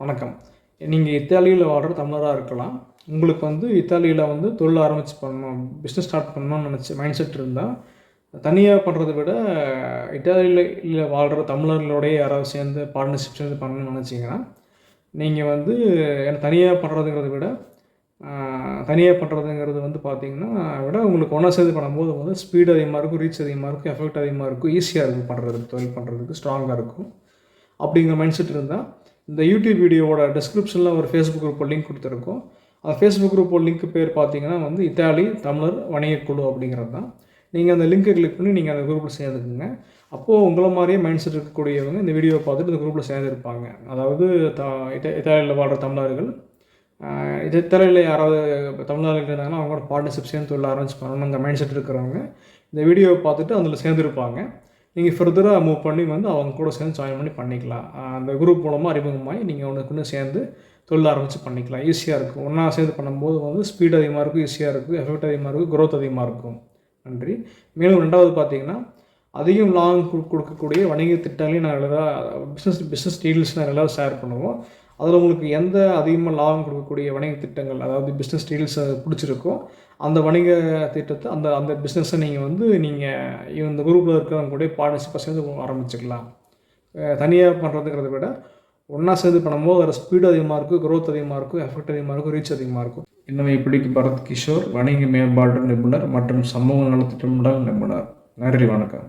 வணக்கம். நீங்கள் இத்தாலியில் வாழ்கிற தமிழராக இருக்கலாம். உங்களுக்கு வந்து இத்தாலியில் வந்து தொழில் ஆரம்பித்து பண்ணணும் பிஸ்னஸ் ஸ்டார்ட் பண்ணணும்னு நினச்சி மைண்ட் செட் இருந்தால் தனியாக பண்ணுறதை விட இத்தாலியில் வாழ்கிற தமிழர்களோடய யாராவது சேர்ந்து பார்ட்னர்ஷிப் சேர்ந்து பண்ணணும்னு நினச்சிங்கன்னா நீங்கள் வந்து ஏன்னா தனியாக பண்ணுறதுங்கிறத விட தனியாக பண்ணுறதுங்கிறது வந்து பார்த்திங்கன்னா விட உங்களுக்கு ஒன்றா சேர்ந்து பண்ணும்போது வந்து ஸ்பீடு அதிகமாக இருக்கும் ரீச் அதிகமாக இருக்கும் எஃபெக்ட் அதிகமாக இருக்கும் ஈஸியாக இருக்கும் பண்ணுறதுக்கு தொழில் பண்ணுறதுக்கு ஸ்ட்ராங்காக இருக்கும். அப்படிங்கிற மைண்ட் செட் இருந்தால் இந்த யூடியூப் வீடியோவோட டிஸ்கிரிப்ஷனில் ஒரு ஃபேஸ்புக் குரூப்போட லிங்க் கொடுத்துருக்கோம். அந்த ஃபேஸ்புக் குரூப் லிங்க் பேர் பார்த்தீங்கன்னா வந்து இத்தாலி தமிழர் வணிகக்குழு அப்படிங்கிறது தான். நீங்கள் அந்த லிங்கை கிளிக் பண்ணி நீங்கள் அந்த குரூப்பில் சேர்ந்துக்குங்க. அப்போது உங்களை மாதிரியே மைண்ட் செட் இருக்கக்கூடியவங்க இந்த வீடியோவை பார்த்துட்டு இந்த குரூப்பில் சேர்ந்துருப்பாங்க. அதாவது த இத்த இத்தாலியில் வாழ்கிற தமிழர்கள் இது இத்தாலியில் யாராவது தமிழர்கள் இருந்தாங்கன்னா அவங்களோட பார்ட்னர்ஷிப் சேர்ந்து தொழில் ஆரம்பிச்சு பண்ணணுங்கிற மைண்ட் செட் இருக்கிறவங்க இந்த வீடியோவை பார்த்துட்டு அதில் சேர்ந்துருப்பாங்க. நீங்கள் ஃபர்தராக மூவ் பண்ணி வந்து அவங்க கூட சேர்ந்து ஜாயின் பண்ணி பண்ணிக்கலாம். அந்த குரூப் மூலமாக அறிமுகமாகி நீங்கள் ஒன்றுக்கு சேர்ந்து தொழில் ஆரம்பித்து பண்ணிக்கலாம். ஈஸியாக இருக்கும். ஒன்றா சேர்ந்து பண்ணும்போது வந்து ஸ்பீட் அதிகமாக இருக்கும் ஈஸியாக இருக்கும். எஃபெக்ட் அதிகமாக இருக்கும் க்ரோத் அதிகமாக இருக்கும். நன்றி. மேலும் ரெண்டாவது பார்த்தீங்கன்னா அதிகம் லாபம் கொடுக்கக்கூடிய வணிக திட்டங்களையும் நாங்கள் எல்லாம் பிஸ்னஸ் பிஸ்னஸ் டீல்ஸ் நாங்கள் எல்லாம் ஷேர் பண்ணுவோம். அதில் உங்களுக்கு எந்த அதிகமாக லாபம் கொடுக்கக்கூடிய வணிக திட்டங்கள் அதாவது பிஸ்னஸ் டீல்ஸை பிடிச்சிருக்கோ அந்த வணிக திட்டத்தை அந்த அந்த பிஸ்னஸை நீங்கள் வந்து நீங்கள் இந்த குரூப்பில் இருக்கிறவங்க கூட பார்ட்னர்ஷிப்பாக சேர்ந்து ஆரம்பிச்சுக்கலாம். தனியாக பண்ணுறதுங்கிறத விட ஒன்றா சேர்ந்து பண்ணும்போது அதில் ஸ்பீடு அதிகமாக இருக்கும் க்ரோத் அதிகமாக இருக்கும் எஃபெக்ட் அதிகமாக இருக்கும் ரீச் அதிகமாக இருக்கும். இன்னும் இப்படிக்கு பரத் கிஷோர் வணிக மேம்பாட்டு நிபுணர் மற்றும் சமூக நலத்திட்டமிடல் நிபுணர். நன்றி வணக்கம்.